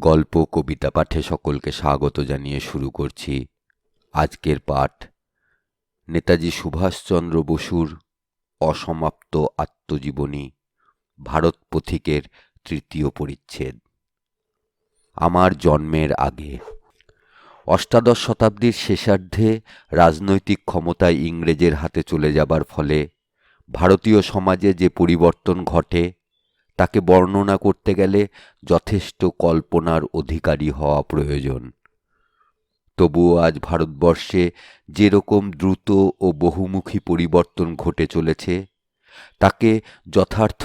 গল্প, কবিতা পাঠে সকলকে স্বাগত জানিয়ে শুরু করছি আজকের পাঠ। নেতাজি সুভাষচন্দ্র বসুর অসমাপ্ত আত্মজীবনী, ভারত পথিকের তৃতীয় পরিচ্ছেদ। আমার জন্মের আগে। অষ্টাদশ শতাব্দীর শেষার্ধে রাজনৈতিক ক্ষমতা ইংরেজের হাতে চলে যাবার ফলে ভারতীয় সমাজে যে পরিবর্তন ঘটে তাকে বর্ণনা করতে গেলে যথেষ্ট কল্পনার অধিকারী হওয়া প্রয়োজন। তবুও আজ ভারতবর্ষে যেরকম দ্রুত ও বহুমুখী পরিবর্তন ঘটে চলেছে, তাকে যথার্থ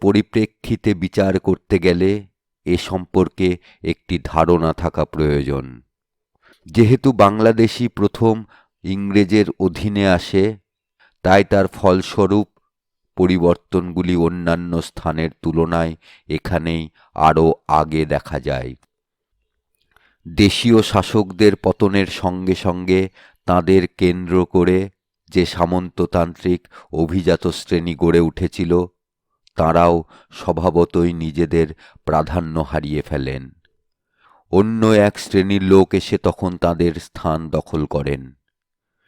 পরিপ্রেক্ষিতে বিচার করতে গেলে এ সম্পর্কে একটি ধারণা থাকা প্রয়োজন। যেহেতু বাংলাদেশি প্রথম ইংরেজের অধীনে আসে, তাই তার ফলস্বরূপ পরিবর্তনগুলি অন্যান্য স্থানের তুলনায় এখানেই আরও আগে দেখা যায়। দেশীয় শাসকদের পতনের সঙ্গে সঙ্গে তাদের কেন্দ্র করে যে সামন্ততান্ত্রিক অভিজাত শ্রেণি গড়ে উঠেছিল, তাঁরাও স্বভাবতই নিজেদের প্রাধান্য হারিয়ে ফেলেন। অন্য এক শ্রেণির লোক এসে তখন তাদের স্থান দখল করেন।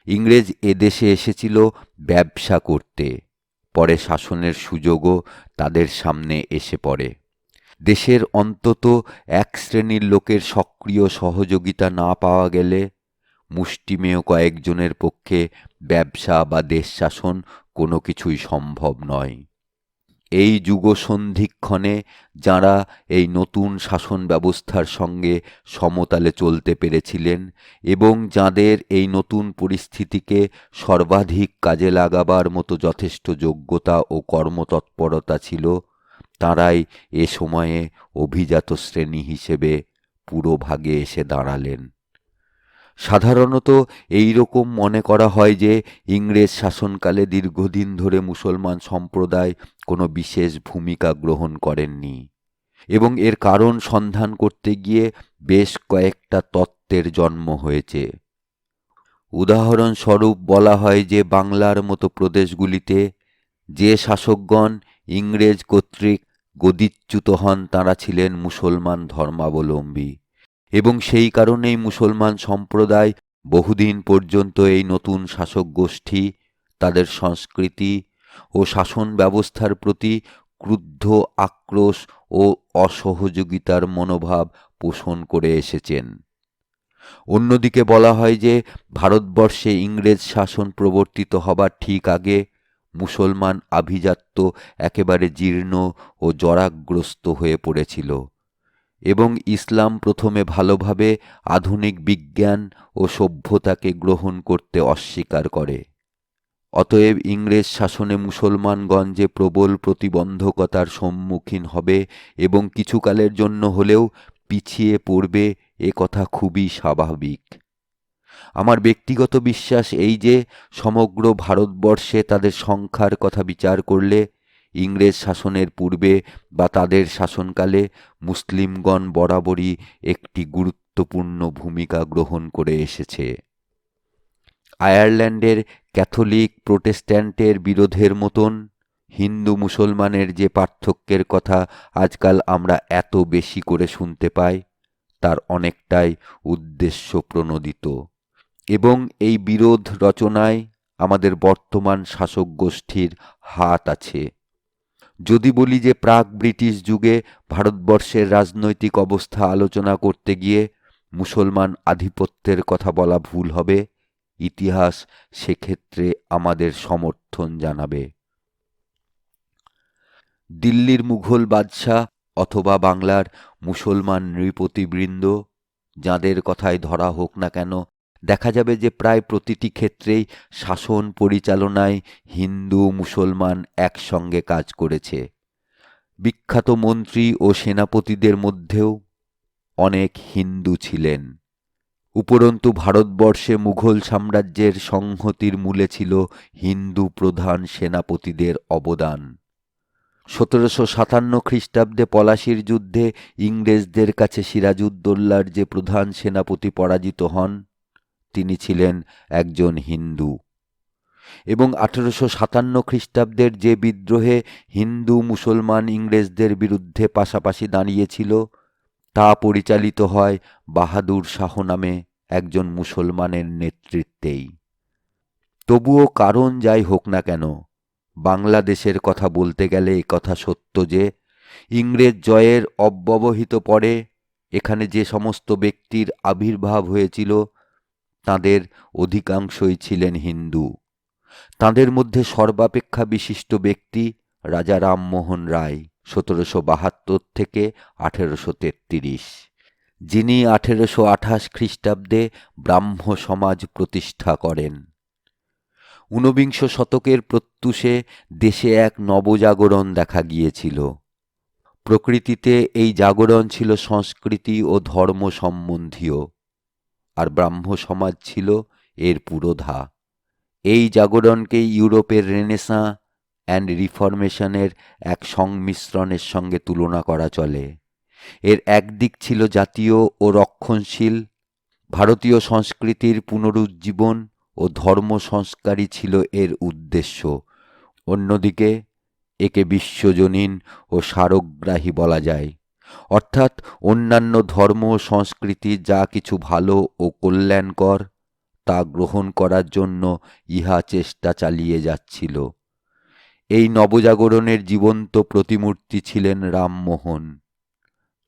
ইংরেজ এদেশে এসেছিল ব্যবসা করতে। পরে শাসনের সুযোগও তাদের সামনে এসে পড়ে। দেশের অন্তত এক শ্রেণির লোকের সক্রিয় সহযোগিতা না পাওয়া গেলে মুষ্টিমেয় কয়েকজনের পক্ষে ব্যবসা বা দেশ শাসন কোনো কিছুই সম্ভব নয়। এই যুগসন্ধিক্ষণে যাঁরা এই নতুন শাসন ব্যবস্থার সঙ্গে সমতালে চলতে পেরেছিলেন এবং যাঁদের এই নতুন পরিস্থিতিকে সর্বাধিক কাজে লাগাবার মতো যথেষ্ট যোগ্যতা ও কর্মতৎপরতা ছিল, তাঁরাই এ সময়ে অভিজাত শ্রেণি হিসেবে পুরোভাগে এসে দাঁড়ালেন। সাধারণত এই রকম মনে করা হয় যে ইংরেজ শাসনকালে দীর্ঘদিন ধরে মুসলমান সম্প্রদায় কোনো বিশেষ ভূমিকা গ্রহণ করেননি এবং এর কারণ সন্ধান করতে গিয়ে বেশ কয়েকটা তত্ত্বের জন্ম হয়েছে। উদাহরণস্বরূপ বলা হয় যে বাংলার মতো প্রদেশগুলিতে যে শাসকগণ ইংরেজ কর্তৃক গদিচ্যুত হন তাঁরা ছিলেন মুসলমান ধর্মাবলম্বী। এবং সেই কারণেই মুসলমান সম্প্রদায় বহুদিন পর্যন্ত এই নতুন শাসক গোষ্ঠী, তাদের সংস্কৃতি ও শাসন ব্যবস্থার প্রতি ক্রুদ্ধ আক্রোশ ও অসহযোগিতার মনোভাব পোষণ করে এসেছেন। অন্যদিকে বলা হয় যে, ভারতবর্ষে ইংরেজ শাসন প্রবর্তিত হবার ঠিক আগে মুসলমান আভিজাত্য একেবারে জীর্ণ ও জরাগ্রস্ত হয়ে পড়েছিল। এবং ইসলাম প্রথমে ভালোভাবে আধুনিক বিজ্ঞান ও সভ্যতাকে গ্রহণ করতে অস্বীকার করে। অতএব ইংরেজ শাসনে মুসলমানগণ যে প্রবল প্রতিবন্ধকতার সম্মুখীন হবে এবং কিছুকালের জন্য হলেও পিছিয়ে পড়বে এ কথা খুবই স্বাভাবিক। আমার ব্যক্তিগত বিশ্বাস এই যে, সমগ্র ভারতবর্ষে তাদের সংখ্যার কথা বিচার করলে ইংরেজ শাসনের পূর্বে বা তাদের শাসনকালে মুসলিমগণ বরাবরই একটি গুরুত্বপূর্ণ ভূমিকা গ্রহণ করে এসেছে। আয়ারল্যান্ডের ক্যাথলিক প্রোটেস্ট্যান্টের বিরোধের মতন হিন্দু মুসলমানের যে পার্থক্যের কথা আজকাল আমরা এত বেশি করে শুনতে পাই, তার অনেকটাই উদ্দেশ্য প্রণোদিত। এবং এই বিরোধ রচনায় আমাদের বর্তমান শাসক গোষ্ঠীর হাত আছে। যদি বলি যে প্রাক ব্রিটিশ যুগে ভারতবর্ষের রাজনৈতিক অবস্থা আলোচনা করতে গিয়ে মুসলমান আধিপত্যের কথা বলা ভুল হবে, ইতিহাস সেক্ষেত্রে আমাদের সমর্থন জানাবে। দিল্লির মুঘল বাদশাহ অথবা বাংলার মুসলমান নৃপতিবৃন্দ, যাঁদের কথায় ধরা হোক না কেন দেখা যাবে যে প্রায় প্রতিটি ক্ষেত্রেই শাসন পরিচালনায় হিন্দু মুসলমান একসঙ্গে কাজ করেছে। বিখ্যাত মন্ত্রী ও সেনাপতিদের মধ্যেও অনেক হিন্দু ছিলেন। উপরন্তু ভারতবর্ষে মুঘল সাম্রাজ্যের সংহতির মূলে ছিল হিন্দু প্রধান সেনাপতিদের অবদান। সতেরোশো সাতান্ন খ্রিস্টাব্দে পলাশির যুদ্ধে ইংরেজদের কাছে সিরাজউদ্দৌল্লার যে প্রধান সেনাপতি পরাজিত হন তিনি ছিলেন একজন হিন্দু। এবং আঠেরোশো সাতান্ন খ্রিস্টাব্দের যে বিদ্রোহে হিন্দু, মুসলমান, ইংরেজদের বিরুদ্ধে পাশাপাশি দাঁড়িয়েছিল, তা পরিচালিত হয় বাহাদুর শাহ নামে একজন মুসলমানের নেতৃত্বেই। তবুও কারণ যাই হোক না কেন, বাংলাদেশের কথা বলতে গেলে কথা সত্য যে, ইংরেজ জয়ের অব্যবহিত পরে এখানে যে সমস্ত ব্যক্তির আবির্ভাব হয়েছিল তাদের অধিকাংশই ছিলেন হিন্দু। তাদের মধ্যে সর্বাপেক্ষা বিশিষ্ট ব্যক্তি রাজা রামমোহন রায়, সতেরোশো বাহাত্তর থেকে আঠেরোশো তেত্রিশ, যিনি আঠেরোশো আঠাশ খ্রিস্টাব্দে ব্রাহ্ম সমাজ প্রতিষ্ঠা করেন। ঊনবিংশ শতকের প্রত্যুষে দেশে এক নবজাগরণ দেখা গিয়েছিল। প্রকৃতিতে এই জাগরণ ছিল সংস্কৃতি ও ধর্ম সম্বন্ধীয়। আর ব্রাহ্ম সমাজ ছিল এর পুরোধা। এই জাগরণকে ইউরোপের রেনেসাঁ অ্যান্ড রিফরমেশনের এক সংমিশ্রণের সঙ্গে তুলনা করা চলে। এর একদিক ছিল জাতীয় ও রক্ষণশীল, ভারতীয় সংস্কৃতির পুনরুজ্জীবন ও ধর্ম সংস্কারই ছিল এর উদ্দেশ্য। অন্যদিকে, একে বিশ্বজনীন ও সারগ্রাহী বলা যায়। অর্থাৎ অন্যান্য ধর্ম সংস্কৃতি যা কিছু ভালো ও কল্যাণকর, তা গ্রহণ করার জন্য ইহা চেষ্টা চালিয়ে যাচ্ছিল। এই নবজাগরণের জীবন্ত প্রতিমূর্তি ছিলেন রামমোহন।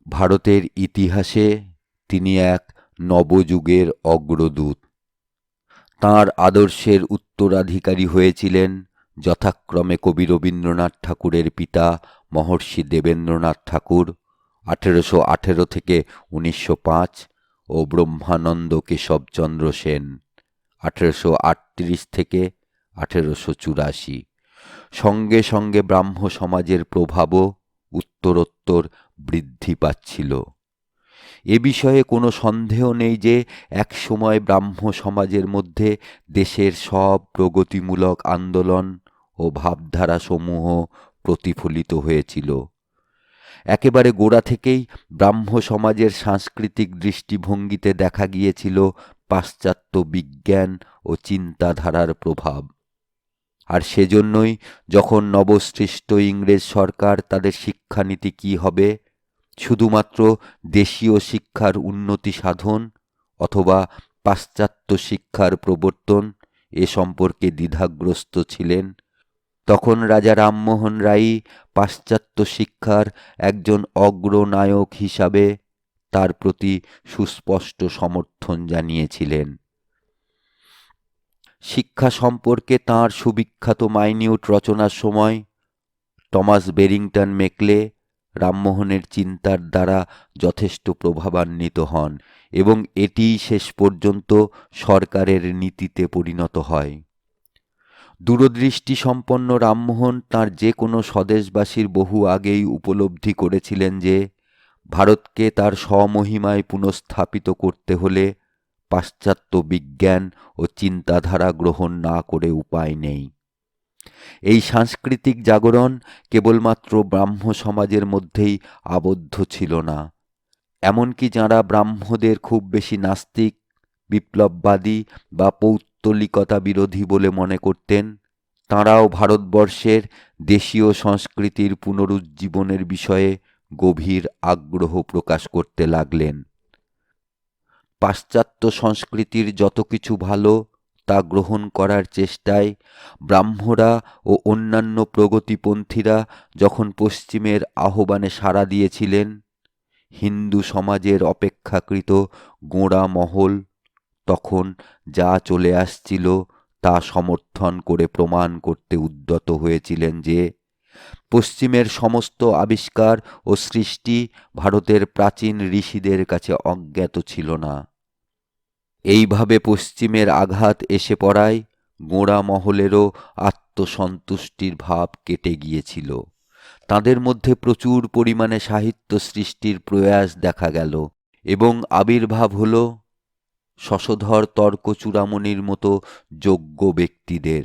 ভারতের ইতিহাসে তিনি এক নবযুগের অগ্রদূত। তাঁর আদর্শের উত্তরাধিকারী হয়েছিলেন যথাক্রমে কবি রবীন্দ্রনাথ ঠাকুরের পিতা মহর্ষি দেবেন্দ্রনাথ ঠাকুর। আঠেরোশো আঠেরো থেকে উনিশশো পাঁচ ও ব্রহ্মানন্দ কেশবচন্দ্র সেন, আঠেরোশো আটত্রিশ থেকে আঠেরোশো চুরাশি। সঙ্গে সঙ্গে ব্রাহ্ম সমাজের প্রভাবও উত্তরোত্তর বৃদ্ধি পাচ্ছিল। এ বিষয়ে কোনো সন্দেহ নেই যে একসময় ব্রাহ্ম সমাজের মধ্যে দেশের সব প্রগতিমূলক আন্দোলন ও ভাবধারাসমূহ প্রতিফলিত হয়েছিল। একেবারে গোড়া থেকেই ব্রাহ্ম সমাজের সাংস্কৃতিক দৃষ্টিভঙ্গিতে দেখা গিয়েছিল পাশ্চাত্য বিজ্ঞান ও চিন্তাধারার প্রভাব। আর সেজন্যই যখন নবসৃষ্ট ইংরেজ সরকার তাদের শিক্ষানীতি কী হবে, শুধুমাত্র দেশীয় শিক্ষার উন্নতি সাধন অথবা পাশ্চাত্য শিক্ষার প্রবর্তন, এ সম্পর্কে দ্বিধাগ্রস্ত ছিলেন তখন রাজা রামমোহন রায় পাশ্চাত্য শিক্ষার একজন অগ্রনায়ক হিসাবে তার প্রতি সুস্পষ্ট সমর্থন জানিয়েছিলেন। শিক্ষা সম্পর্কে তাঁর সুবিখ্যাত মাইনিউট রচনার সময় টমাস বেরিংটন মেকলে রামমোহনের চিন্তার দ্বারা যথেষ্ট প্রভাবান্বিত হন এবং এটি শেষ পর্যন্ত সরকারের নীতিতে পরিণত হয়। দূরদৃষ্টি সম্পন্ন রামমোহন তাঁর যে কোনো স্বদেশবাসীর বহু আগেই উপলব্ধি করেছিলেন যে, ভারতকে তার স্বমহিমায় পুনঃস্থাপিত করতে হলে পাশ্চাত্য বিজ্ঞান ও চিন্তাধারা গ্রহণ না করে উপায় নেই। এই সাংস্কৃতিক জাগরণ কেবলমাত্র ব্রাহ্ম সমাজের মধ্যেই আবদ্ধ ছিল না। এমনকি যাঁরা ব্রাহ্মদের খুব বেশি নাস্তিক, বিপ্লববাদী বা পৌত্তলিকতা বিরোধী বলে মনে করতেন, তাঁরাও ভারতবর্ষের দেশীয় সংস্কৃতির পুনরুজ্জীবনের বিষয়ে গভীর আগ্রহ প্রকাশ করতে লাগলেন। পাশ্চাত্য সংস্কৃতির যত কিছু ভালো, তা গ্রহণ করার চেষ্টায় ব্রাহ্মরা ও অন্যান্য প্রগতিপন্থীরা যখন পশ্চিমের আহ্বানে সাড়া দিয়েছিলেন, হিন্দু সমাজের অপেক্ষাকৃত গোঁড়া মহল তখন যা চলে আসছিল তা সমর্থন করে প্রমাণ করতে উদ্যত হয়েছিলেন যে, পশ্চিমের সমস্ত আবিষ্কার ও সৃষ্টি ভারতের প্রাচীন ঋষিদের কাছে অজ্ঞাত ছিল না। এইভাবে পশ্চিমের আঘাত এসে পড়ায় গোঁড়া মহলেরও আত্মসন্তুষ্টির ভাব কেটে গিয়েছিল। তাদের মধ্যে প্রচুর পরিমাণে সাহিত্য সৃষ্টির প্রয়াস দেখা গেল এবং আবির্ভাব হল শশধর তর্ক চূড়ামণির মতো যোগ্য ব্যক্তিদের।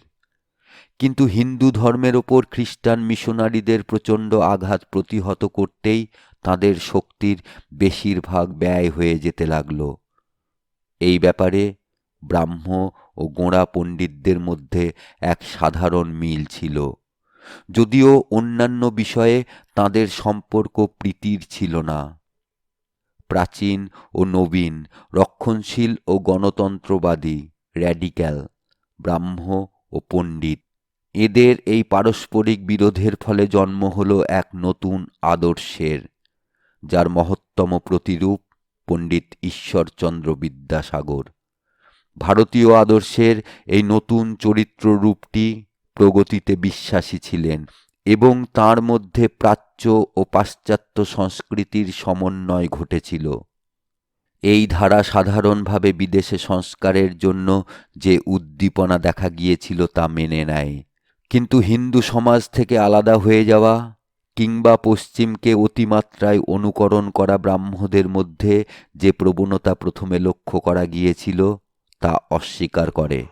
কিন্তু হিন্দু ধর্মের ওপর খ্রিস্টান মিশনারিদের প্রচণ্ড আঘাত প্রতিহত করতেই তাদের শক্তির বেশিরভাগ ব্যয় হয়ে যেতে লাগল। এই ব্যাপারে ব্রাহ্ম ও গোঁড়া পণ্ডিতদের মধ্যে এক সাধারণ মিল ছিল। যদিও অন্যান্য বিষয়ে তাদের সম্পর্ক প্রীতির ছিল না। প্রাচীন ও নবীন, রক্ষণশীল ও গণতন্ত্রবাদী র্যাডিক্যাল ব্রাহ্ম ও পণ্ডিত। এদের এই পারস্পরিক বিরোধের ফলে জন্ম হল এক নতুন আদর্শের, যার মহত্তম প্রতিরূপ পণ্ডিত ঈশ্বরচন্দ্র বিদ্যাসাগর। ভারতীয় আদর্শের এই নতুন চরিত্র রূপটি প্রগতিতে বিশ্বাসী ছিলেন এবং তার মধ্যে প্রাচ্য ও পাশ্চাত্য সংস্কৃতির সমন্বয় ঘটেছিল। এই ধারা সাধারণভাবে বিদেশে সংস্কারের জন্য যে উদ্দীপনা দেখা গিয়েছিল তা মেনে নেয়। কিন্তু হিন্দু সমাজ থেকে আলাদা হয়ে যাওয়া কিংবা পশ্চিমকে অতিমাত্রায় অনুকরণ করা ব্রাহ্মদের মধ্যে যে প্রবণতা প্রথমে লক্ষ্য করা গিয়েছিল, তা অস্বীকার করে।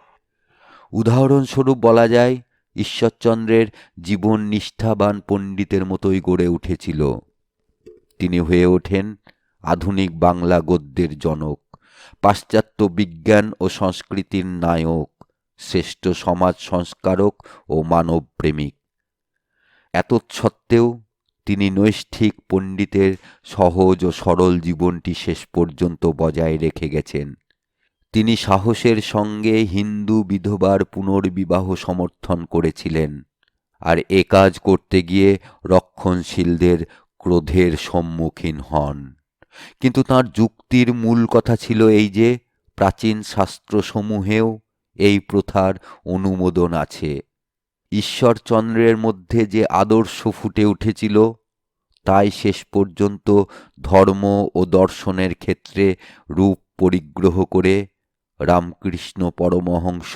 উদাহরণস্বরূপ বলা যায় ঈশ্বরচন্দ্রের জীবন নিষ্ঠাবান পণ্ডিতের মতোই গড়ে উঠেছিল। তিনি হয়ে ওঠেন আধুনিক বাংলা গদ্যের জনক, পাশ্চাত্য বিজ্ঞান ও সংস্কৃতির নায়ক, শ্রেষ্ঠ সমাজ সংস্কারক ও মানবপ্রেমিক। এত সত্ত্বেও তিনি নৈষ্ঠিক পণ্ডিতের সহজ ও সরল জীবনটি শেষ পর্যন্ত বজায় রেখে গেছেন। তিনি সাহসের সঙ্গে হিন্দু বিধবার পুনর্বিবাহ সমর্থন করেছিলেন আর এ কাজ করতে গিয়ে রক্ষণশীলদের ক্রোধের সম্মুখীন হন। কিন্তু তার যুক্তির মূল কথা ছিল এই যে, প্রাচীন শাস্ত্রসমূহেও এই প্রথার অনুমোদন আছে। ঈশ্বরচন্দ্রের মধ্যে যে আদর্শ ফুটে উঠেছিল, তাই শেষ পর্যন্ত ধর্ম ও দর্শনের ক্ষেত্রে রূপ পরিগ্রহ করে রামকৃষ্ণ পরমহংস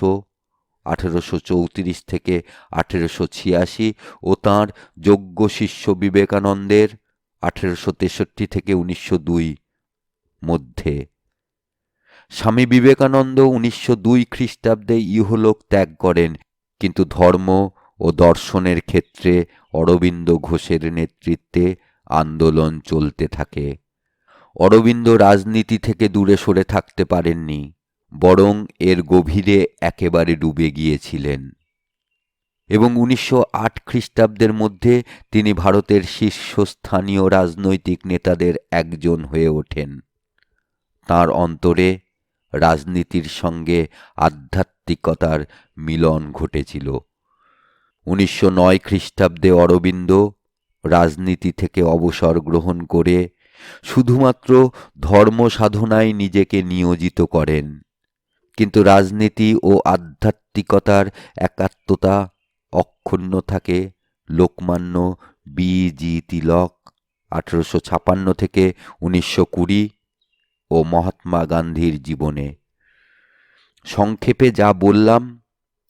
আঠেরোশো চৌত্রিশ থেকে আঠেরোশো ছিয়াশি ও তাঁর যোগ্য শিষ্য বিবেকানন্দের আঠেরোশো তেষট্টি থেকে উনিশশো দুই মধ্যে। স্বামী বিবেকানন্দ উনিশশো দুই খ্রিস্টাব্দে ইহলোক ত্যাগ করেন, কিন্তু ধর্ম ও দর্শনের ক্ষেত্রে অরবিন্দ ঘোষের নেতৃত্বে আন্দোলন চলতে থাকে। অরবিন্দ রাজনীতি থেকে দূরে সরে থাকতে পারেননি। বরং এর গভীরে একেবারে ডুবে গিয়েছিলেন। এবং উনিশশো আট খ্রিস্টাব্দের মধ্যে তিনি ভারতের শীর্ষস্থানীয় রাজনৈতিক নেতাদের একজন হয়ে ওঠেন। তার অন্তরে রাজনীতির সঙ্গে আধ্যাত্মিকতার মিলন ঘটেছিল। উনিশশো নয় খ্রিস্টাব্দে অরবিন্দ রাজনীতি থেকে অবসর গ্রহণ করে শুধুমাত্র ধর্ম সাধনায় নিজেকে নিয়োজিত করেন। কিন্তু রাজনীতি ও আধ্যাত্মিকতার একাত্মতা অক্ষুণ্ণ থাকে। লোকমান্য বি জি তিলক আঠেরোশো ছাপান্ন থেকে উনিশশো কুড়ি ও মহাত্মা গান্ধীর জীবনে। সংক্ষেপে যা বললাম,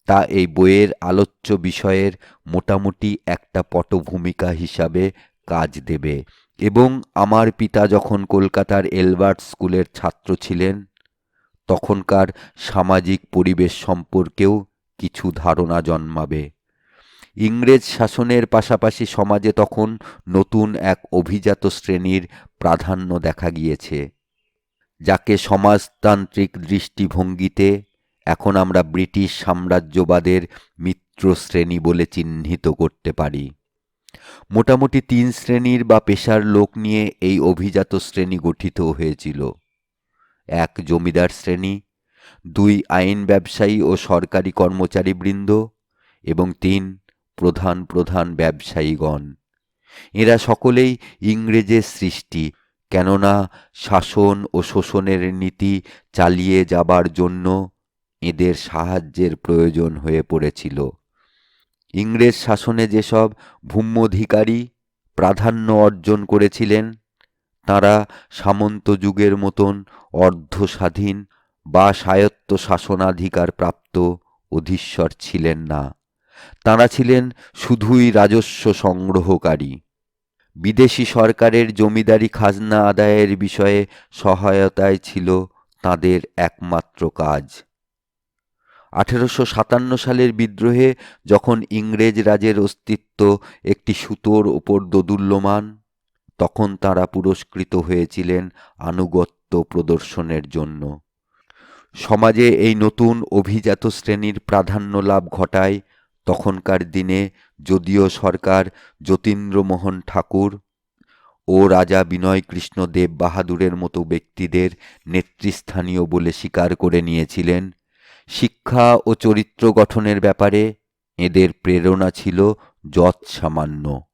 তা এই বইয়ের আলোচ্য বিষয়ের মোটামুটি একটা পটভূমিকা হিসাবে কাজ দেবে। এবং আমার পিতা যখন কলকাতার এলবার্ট স্কুলের ছাত্র ছিলেন তখনকার সামাজিক পরিবেশ সম্পর্কেও কিছু ধারণা জন্মাবে। ইংরেজ শাসনের পাশাপাশি সমাজে তখন নতুন এক অভিজাত শ্রেণির প্রাধান্য দেখা গিয়েছে, যাকে সমাজতান্ত্রিক দৃষ্টিভঙ্গিতে এখন আমরা ব্রিটিশ সাম্রাজ্যবাদের মিত্র শ্রেণি বলে চিহ্নিত করতে পারি। মোটামুটি তিন শ্রেণির বা পেশার লোক নিয়ে এই অভিজাত শ্রেণি গঠিত হয়েছিল। এক জমিদার শ্রেণি, দুই আইন ব্যবসায়ী ও সরকারি কর্মচারীবৃন্দ এবং তিন প্রধান প্রধান ব্যবসায়ীগণ। এরা সকলেই ইংরেজের সৃষ্টি, কেননা শাসন ও শোষণের নীতি চালিয়ে যাবার জন্য এদের সাহায্যের প্রয়োজন হয়ে পড়েছিল। ইংরেজ শাসনে যেসব ভূম্যধিকারী প্রাধান্য অর্জন করেছিলেন তারা সামন্ত যুগের মতন অর্ধস্বাধীন বা স্বায়ত্ত শাসনাধিকার প্রাপ্ত অধীশ্বর ছিলেন না। তাঁরা ছিলেন শুধুই রাজস্ব সংগ্রহকারী। বিদেশি সরকারের জমিদারি খাজনা আদায়ের বিষয়ে সহায়তায় ছিল তাদের একমাত্র কাজ। আঠেরোশো সাতান্ন সালের বিদ্রোহে যখন ইংরেজ রাজের অস্তিত্ব একটি সুতোর ওপর দোদুল্যমান তখন তারা পুরস্কৃত হয়েছিলেন আনুগত্য প্রদর্শনের জন্য। সমাজে এই নতুন অভিজাত শ্রেণির প্রাধান্য লাভ ঘটায় তখনকার দিনে যদিও সরকার যতীন্দ্রমোহন ঠাকুর ও রাজা বিনয়কৃষ্ণ দেব বাহাদুরের মতো ব্যক্তিদের নেতৃস্থানীয় বলে স্বীকার করে নিয়েছিলেন। শিক্ষা ও চরিত্র গঠনের ব্যাপারে এদের প্রেরণা ছিল যৎ সামান্য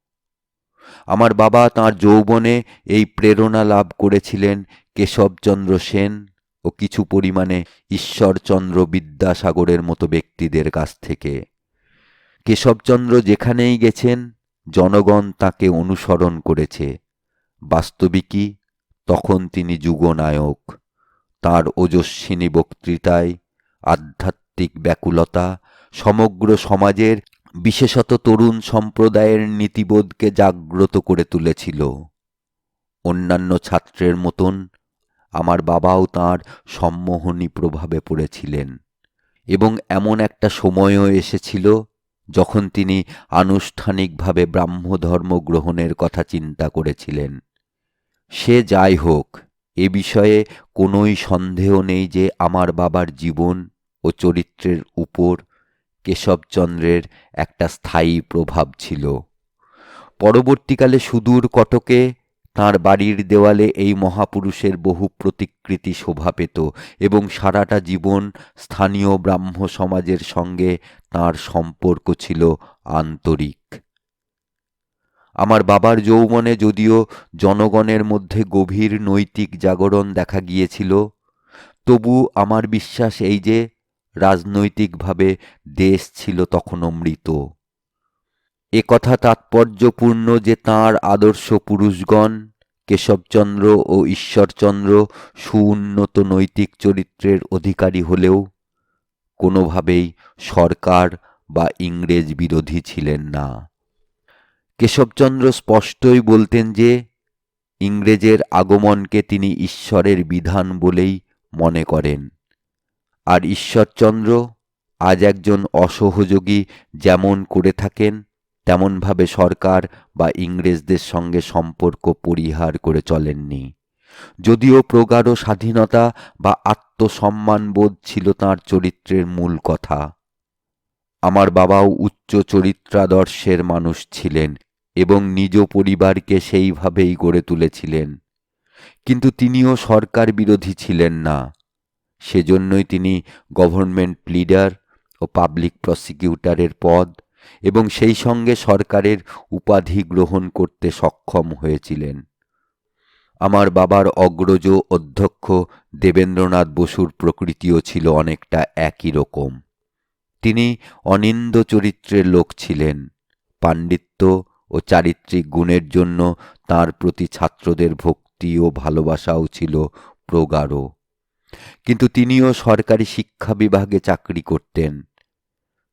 আমার বাবা তাঁর যৌবনে এই প্রেরণা লাভ করেছিলেন কেশবচন্দ্র সেন ও কিছু পরিমাণে ঈশ্বরচন্দ্র বিদ্যাসাগরের মতো ব্যক্তিদের কাছ থেকে। কেশবচন্দ্র যেখানেই গেছেন, জনগণ তাকে অনুসরণ করেছে। বাস্তবিকই তখন তিনি যুগনায়ক। তার ওজস্বিনী বক্তৃতায় আধ্যাত্মিক ব্যাকুলতা সমগ্র সমাজের বিশেষত তরুণ সম্প্রদায়ের নীতিবোধকে জাগ্রত করে তুলেছিল। অন্যান্য ছাত্রের মতন আমার বাবাও তাঁর সম্মোহনী প্রভাবে পড়েছিলেন এবং এমন একটা সময়ও এসেছিল যখন তিনি আনুষ্ঠানিকভাবে ব্রাহ্মধর্ম গ্রহণের কথা চিন্তা করেছিলেন। সে যাই হোক, এ বিষয়ে কোনোই সন্দেহ নেই যে আমার বাবার জীবন ও চরিত্রের উপর কেশবচন্দ্রের একটা স্থায়ী প্রভাব ছিল। পরবর্তীকালে সুদূর কটকে তাঁর বাড়ির দেওয়ালে এই মহাপুরুষের বহু প্রতিকৃতি শোভা পেত এবং সারাটা জীবন স্থানীয় ব্রাহ্ম সমাজের সঙ্গে তাঁর সম্পর্ক ছিল আন্তরিক। আমার বাবার যৌবনে যদিও জনগণের মধ্যে গভীর নৈতিক জাগরণ দেখা গিয়েছিল, তবু আমার বিশ্বাস এই যে রাজনৈতিকভাবে দেশ ছিল তখনও মৃত। একথা তাৎপর্যপূর্ণ যে তাঁর আদর্শ পুরুষগণ কেশবচন্দ্র ও ঈশ্বরচন্দ্র সুউন্নত নৈতিক চরিত্রের অধিকারী হলেও কোনোভাবেই সরকার বা ইংরেজ বিরোধী ছিলেন না। কেশবচন্দ্র স্পষ্টই বলতেন যে ইংরেজের আগমনকে তিনি ঈশ্বরের বিধান বলেই মনে করেন। আর ঈশ্বরচন্দ্র আজ একজন অসহযোগী যেমন করে থাকেন, তেমনভাবে সরকার বা ইংরেজদের সঙ্গে সম্পর্ক পরিহার করে চলেননি। যদিও প্রগাঢ় স্বাধীনতা বা আত্মসম্মানবোধ ছিল তাঁর চরিত্রের মূল কথা। আমার বাবাও উচ্চ চরিত্রাদর্শের মানুষ ছিলেন এবং নিজ পরিবারকে সেইভাবেই গড়ে তুলেছিলেন। কিন্তু তিনিও সরকার বিরোধী ছিলেন না। সেজন্যই তিনি গভর্নমেন্ট লিডার ও পাবলিক প্রসিকিউটরের পদ এবং সেই সঙ্গে সরকারের উপাধি গ্রহণ করতে সক্ষম হয়েছিলেন। আমার বাবার অগ্রজ অধ্যক্ষ দেবেন্দ্রনাথ বসুর প্রকৃতিও ছিল অনেকটা একই রকম। তিনি অনিন্দ চরিত্রের লোক ছিলেন। পাণ্ডিত্য ও চারিত্রিক গুণের জন্য তার প্রতি ছাত্রদের ভক্তি ও ভালোবাসাও ছিল প্রগাঢ়। কিন্তু তিনিও সরকারি শিক্ষা বিভাগে চাকরি করতেন।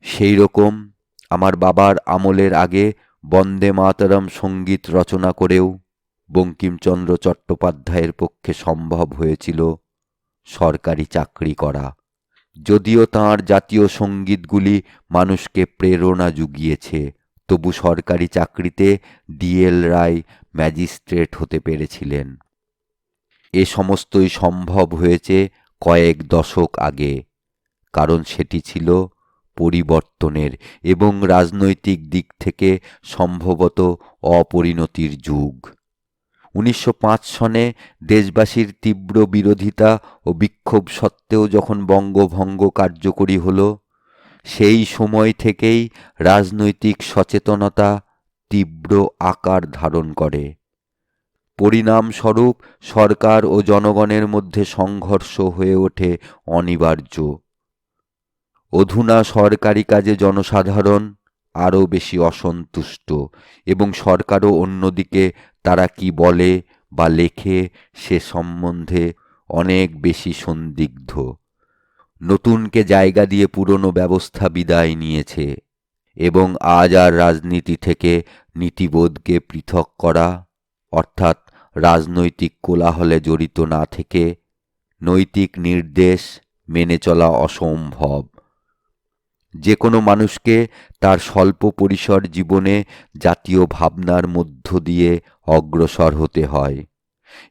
সেই রকম আমার বাবার আমলের আগে বন্দে মাতরম সংগীত রচনা করেও বঙ্কিমচন্দ্র চট্টোপাধ্যায়ের পক্ষে সম্ভব হয়েছিল সরকারি চাকরি করা। যদিও তাঁর জাতীয় সঙ্গীতগুলি মানুষকে প্রেরণা জুগিয়েছে, তবু সরকারি চাকরিতে ডিএল রায় ম্যাজিস্ট্রেট হতে পেরেছিলেন। এ সমস্তই সম্ভব হয়েছে কয়েক দশক আগে। কারণ সেটি ছিল পরিবর্তনের এবং রাজনৈতিক দিক থেকে সম্ভবত অপরিণতির যুগ। উনিশশো পাঁচ সনে দেশবাসীর তীব্র বিরোধিতা ও বিক্ষোভ সত্ত্বেও যখন বঙ্গভঙ্গ কার্যকরী হল, সেই সময় থেকেই রাজনৈতিক সচেতনতা তীব্র আকার ধারণ করে। পরিণামস্বরূপ সরকার ও জনগণের মধ্যে সংঘর্ষ হয়ে ওঠে অনিবার্য। অধুনা সরকারি কাজে জনসাধারণ আরও বেশি অসন্তুষ্ট এবং সরকারও অন্যদিকে তারা কি বলে বা লেখে সে সম্বন্ধে অনেক বেশি সন্দিগ্ধ। নতুনকে জায়গা দিয়ে পুরনো ব্যবস্থা বিদায় নিয়েছে এবং আজ আর রাজনীতি থেকে নীতিবোধকে পৃথক করা অর্থাৎ রাজনৈতিক কোলাহলে জড়িত না থেকে নৈতিক নির্দেশ মেনে চলা অসম্ভব। যে কোনো মানুষকে তার স্বল্প পরিসর জীবনে জাতীয় ভাবনার মধ্য দিয়ে অগ্রসর হতে হয়।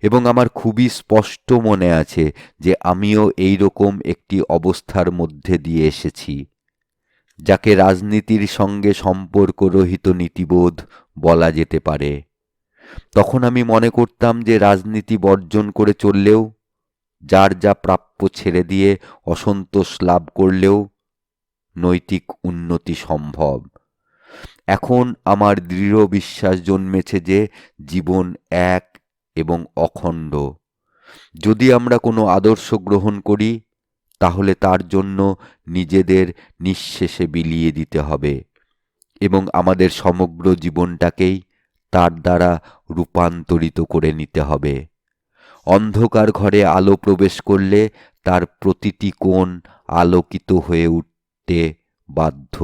এবং আমার খুবই স্পষ্ট মনে আছে যে আমিও এই রকম একটি অবস্থার মধ্যে দিয়ে এসেছি, যাকে রাজনীতির সঙ্গে সম্পর্করহিত নীতিবোধ বলা যেতে পারে। তখন আমি মনে করতাম যে রাজনীতি বর্জন করে চললেও, যার যা প্রাপ্য ছেড়ে দিয়ে অসন্তোষ লাভ করলেও নৈতিক উন্নতি সম্ভব। এখন আমার দৃঢ় বিশ্বাস জন্মেছে যে জীবন এক এবং অখণ্ড। যদি আমরা কোনো আদর্শ গ্রহণ করি, তাহলে তার জন্য নিজেদের নিঃশেষে বিলিয়ে দিতে হবে এবং আমাদের সমগ্র জীবনটাকেই তার দ্বারা রূপান্তরিত করে নিতে হবে। অন্ধকার ঘরে আলো প্রবেশ করলে তার প্রতিটি কোণ আলোকিত হয়ে উঠতে বাধ্য।